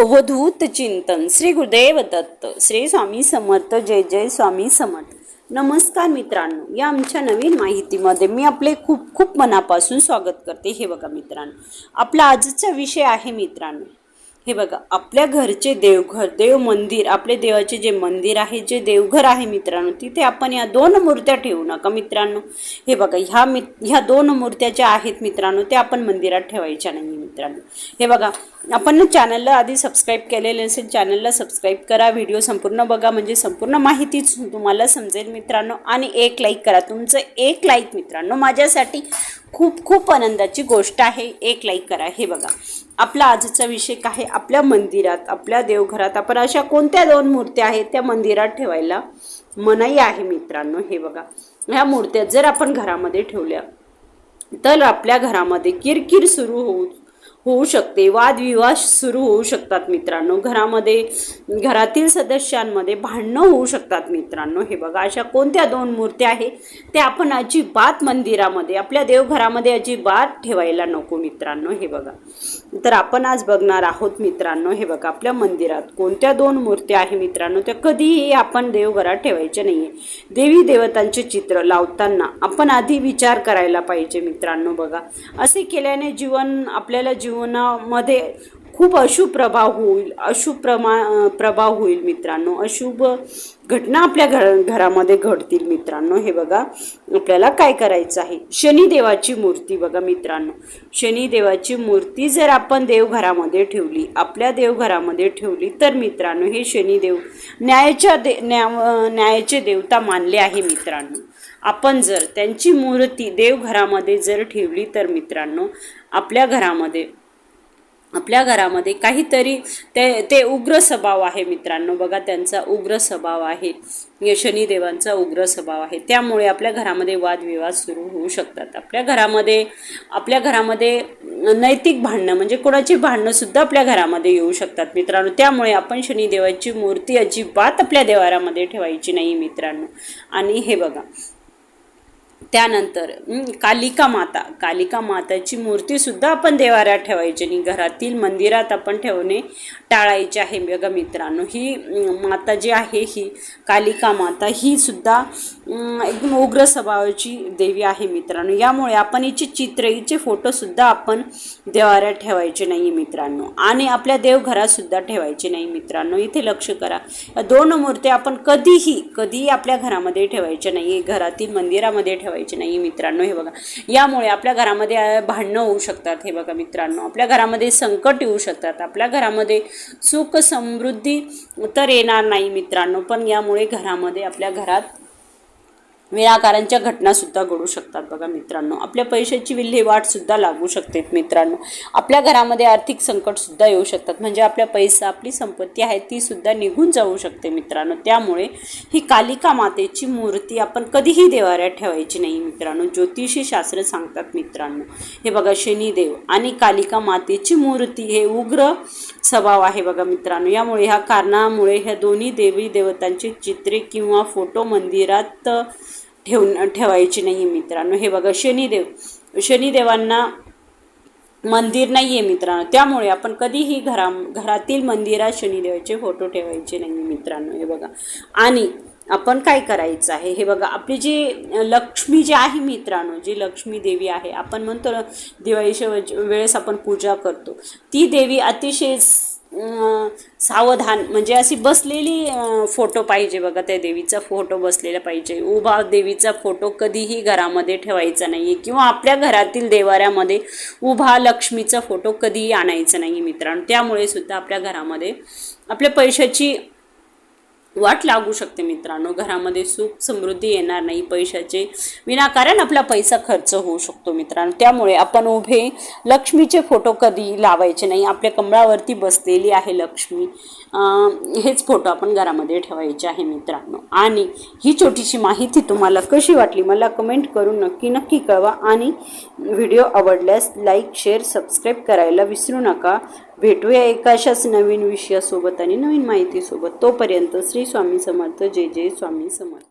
अवधूत चिंतन. श्री गुरुदेव दत्त श्री स्वामी समर्थ जय जय स्वामी समर्थ. नमस्कार मित्रांनो या आमच्या नवीन माहितीमध्ये मी आपले खूप खूप मनापासून स्वागत करते. हे बघा मित्रांनो आपला आजचा विषय आहे मित्रांनो हे बघा आपल्या घरचे देवघर देव मंदिर आपले देवाचे जे मंदिर आहे जे देवघर आहे मित्रांनो तिथे आपण या दोन मूर्त्या ठेवू नका मित्रांनो. हे बघा ह्या मि ह्या दोन मूर्त्या ज्या आहेत मित्रांनो त्या आपण मंदिरात ठेवायच्या नाही मित्रांनो. हे बघा आपण चॅनलला आधी सबस्क्राईब केलेले असेल चॅनलला सबस्क्राईब करा व्हिडिओ संपूर्ण बघा म्हणजे संपूर्ण माहितीच तुम्हाला समजेल मित्रांनो. आणि एक लाईक करा तुमचं एक लाईक मित्रांनो माझ्यासाठी खूप खूप आनंदाची गोष्ट आहे. एक लाईक करा. हे बघा. आपला आजचा विषय काय? आहे? आपल्या मंदिरात आपल्या देवघरात आपण अशा कोणत्या दोन मूर्त्या आहेत त्या मंदिरात ठेवायला मनाई आहे मित्रांनो? हे बघा. ह्या मूर्त्या जर आपण घरामध्ये ठेवल्या तर आपल्या घरामध्ये किरकिर सुरू होऊ होऊ शकते. वादविवाद सुरू होऊ शकतात मित्रांनो. घरामध्ये घरातील सदस्यांमध्ये भांडणं होऊ शकतात मित्रांनो. हे बघा अशा कोणत्या दोन मूर्त्या आहेत त्या आपण अजिबात मंदिरामध्ये आपल्या देवघरामध्ये अजिबात ठेवायला नको मित्रांनो. हे बघा. तर आपण आज बघणार आहोत मित्रांनो हे बघा आपल्या मंदिरात कोणत्या दोन मूर्त्या आहे मित्रांनो त्या कधीही आपण देवघरात ठेवायच्या नाहीये. देवी देवतांचे चित्र लावताना आपण आधी विचार करायला पाहिजे मित्रांनो बघा. असे केल्याने जीवन आपल्याला जीवनामध्ये खूप अशुभ प्रभाव होईल अशुभ प्रमा प्रभाव होईल मित्रांनो. अशुभ घटना आपल्या घर घरामध्ये घडतील मित्रांनो. हे बघा आपल्याला काय करायचं आहे? शनिदेवाची मूर्ती बघा मित्रांनो. शनिदेवाची मूर्ती जर आपण देवघरामध्ये ठेवली आपल्या देवघरामध्ये ठेवली तर मित्रांनो हे शनिदेव न्यायाच्या दे न्या न्यायाचे देवता मानले आहे मित्रांनो. आपण जर त्यांची मूर्ती देवघरामध्ये जर ठेवली तर मित्रांनो आपल्या घरामध्ये आपल्या घरामध्ये काहीतरी ते ते उग्र स्वभाव आहे मित्रांनो. बघा त्यांचा उग्र स्वभाव आहे. शनिदेवांचा उग्र स्वभाव आहे. त्यामुळे आपल्या घरामध्ये वादविवाद सुरू होऊ शकतात. आपल्या घरामध्ये आपल्या घरामध्ये नैतिक भांडणं म्हणजे कोणाची भांडणंसुद्धा आपल्या घरामध्ये येऊ शकतात मित्रांनो. त्यामुळे आपण शनिदेवाची मूर्ती अजिबात आपल्या देवारामध्ये ठेवायची नाही मित्रांनो. आणि हे बघा त्यानंतर कालिका माता. कालिका माताची मूर्तीसुद्धा आपण देवाऱ्यात ठेवायची नाही घरातील मंदिरात आपण ठेवणे टाळायचे आहे. बघा मित्रांनो ही माता जी आहे ही कालिका माता ही सुद्धा एकदम उग्र स्वभावाची देवी आहे मित्रांनो. यामुळे आपण हिचे चित्र हिचे फोटोसुद्धा आपण देवाऱ्यात ठेवायचे नाही मित्रांनो. आणि आपल्या देवघरातसुद्धा ठेवायचे नाही मित्रांनो. इथे लक्ष करा. या दोन मूर्त्या आपण कधीही कधीही आपल्या घरामध्ये ठेवायच्या नाही घरातील मंदिरामध्ये लावायची नाही मित्रांनो हे बघा. यामुळे आपल्या घरामध्ये भांडणं होऊ शकतात हे बघा मित्रांनो. आपल्या घरामध्ये संकट येऊ शकतात. आपल्या घरामध्ये सुख समृद्धी तर येणार नाही मित्रांनो पण यामुळे घरामध्ये आपल्या घरात विनाकारांच्या घटनासुद्धा घडू शकतात बघा मित्रांनो. आपल्या पैशाची विल्हेवाटसुद्धा लागू शकते मित्रांनो. आपल्या घरामध्ये आर्थिक संकटसुद्धा येऊ शकतात. म्हणजे आपल्या पैसा आपली संपत्ती आहे तीसुद्धा निघून जाऊ शकते मित्रांनो. त्यामुळे ही कालिका मातेची मूर्ती आपण कधीही देवाऱ्यात ठेवायची नाही मित्रांनो. ज्योतिषी शास्त्र सांगतात मित्रांनो. हे बघा शनिदेव आणि कालिका मातेची मूर्ती हे उग्र स्वभाव आहे बघा मित्रांनो. यामुळे ह्या कारणामुळे ह्या दोन्ही देवी देवतांचे चित्रे किंवा फोटो मंदिरात ठेवून ठेवायची नाही मित्रांनो. हे बघा शनिदेव. शनिदेवांना मंदिर नाही आहे मित्रांनो. त्यामुळे आपण कधीही घरा घरातील मंदिरात शनिदेवाचे फोटो ठेवायचे नाही मित्रांनो. हे बघा. आणि आपण काय करायचं आहे? हे बघा आपली जी लक्ष्मी जी आहे मित्रांनो जी लक्ष्मी देवी आहे आपण म्हणतो ना दिवाळीच्या वेळेस- आपण पूजा करतो. ती देवी अतिशय सावधान. म्हणजे अशी बसलेली फोटो पाहिजे बघा त्या देवीचा फोटो बसलेला पाहिजे. उभा देवीचा फोटो कधीही घरामध्ये ठेवायचा नाही आहे किंवा आपल्या घरातील देवाऱ्यामध्ये उभा लक्ष्मीचा फोटो कधीही आणायचा नाही मित्रांनो. त्यामुळे सुद्धा आपल्या घरामध्ये आपल्या पैशाची वाट लागू शकते मित्रांनो. घरामध्ये सुख समृद्धी येणार नाही पैशाचे विनाकारण आपला पैसा खर्च होऊ शकतो मित्रांनो. त्यामुळे आपण उभे लक्ष्मीचे फोटो कधी लावायचे नाही. आपल्या कमळावरती बसलेली आहे लक्ष्मी. हेच फोटो आपण घरामध्ये ठेवायचे आहे मित्रांनो. आणि ही छोटीशी माहिती तुम्हाला कशी वाटली मला कमेंट करून नक्की नक्की कळवा. आणि व्हिडिओ आवडल्यास लाईक शेअर सबस्क्राईब करायला विसरू नका. भेटूया एकाशाच नवीन विषयासोबत आणि नवीन माहितीसोबत. तोपर्यंत श्री स्वामी समर्थ. जय जय स्वामी समर्थ.